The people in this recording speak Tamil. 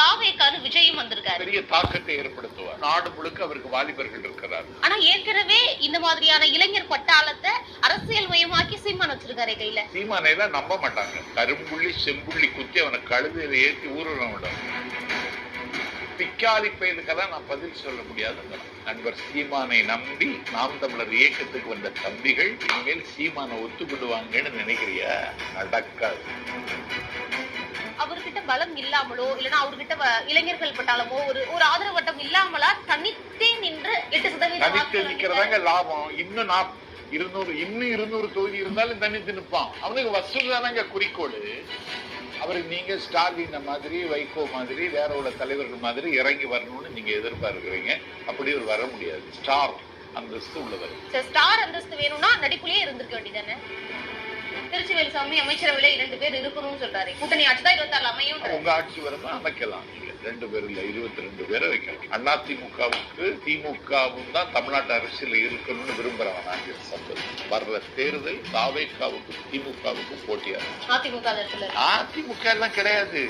தாவேக்கான்னு விஜயும் வந்திருக்காரு. பெரிய தாக்கத்தை ஏற்படுத்துவார். நாடு முழுக்க அவருக்கு வாலிபர்கள் இருக்கிறார் ஆனா ஏற்கனவே இந்த மாதிரியான இளைஞர் பட்டாளத்தை அரசியல் மயமாக்கி சீமான் வச்சிருக்காரு கையில. சீமானை எல்லாம் நம்ப மாட்டாங்க. கரும்புள்ளி செம்புள்ளி குத்தி அவனை கழுதையில ஏற்றி ஊர்வலம் விடும் பிக்காலி பயலுக்கெல்லாம் நான் பதில் சொல்ல முடியாதுங்க. நண்பர் சீமானை நம்பி நாம் தமிழர் இயக்கத்துக்கு வந்த தம்பிகள் இனிமேல் சீமானை ஒத்துக்கிடுவாங்கன்னு நினைக்கிறியா? நடக்காது. பலம் இல்லாமலோ இல்லனா அவர்கிட்ட இளைஞர்கள் பட்டாளமோ ஒரு ஒரு ஆதரவு வட்டம் இல்லாமலா தனித்தே நின்று எட்டு சதவீத தனித்து வாக்குகள் நிக்கிறதாங்க லாபம். இன்னும் நான் இருநூறு இன்னும் இருநூறு தொகுதி இருந்தாலும் தனித்து நிற்பான் அவனுக்கு வசூல் தானங்க குறிக்கோள். அவருக்கு நீங்க ஸ்டாலின் மாதிரி வைகோ மாதிரி வேற உள்ள தலைவர்கள் மாதிரி இறங்கி வரணும்னு நீங்க எதிர்பார்க்கிறீங்க. அப்படி ஒரு வர முடியாது. ஸ்டார் அந்தஸ்து உள்ளவர். ஸ்டார் அந்தஸ்து வேணும்னா நடிப்புலயே இருந்திருக்க வேண்டியதானே திருச்சி வேலுசாமி அமைச்சரவையில இரண்டு பேர் இருக்கணும்னு சொல்றாரு. கூட்டணி ஆட்சி தான் இருபத்தாறு அமையும் உங்க ஆட்சி வருமா அமைக்கலாம். ரெண்டு பேர் இல்ல இருபத்தி ரெண்டு பேரை வைக்கலாம். அதிமுகவுக்கு திமுகவும் தான் தமிழ்நாட்டு அரசியல் இருக்கணும்னு விரும்புறவன் நான் சம்பத் வர்ற தேர்தல் தாவேக்காவுக்கு திமுகவுக்கு போட்டியா. அதிமுக அதிமுக எல்லாம் கிடையாது.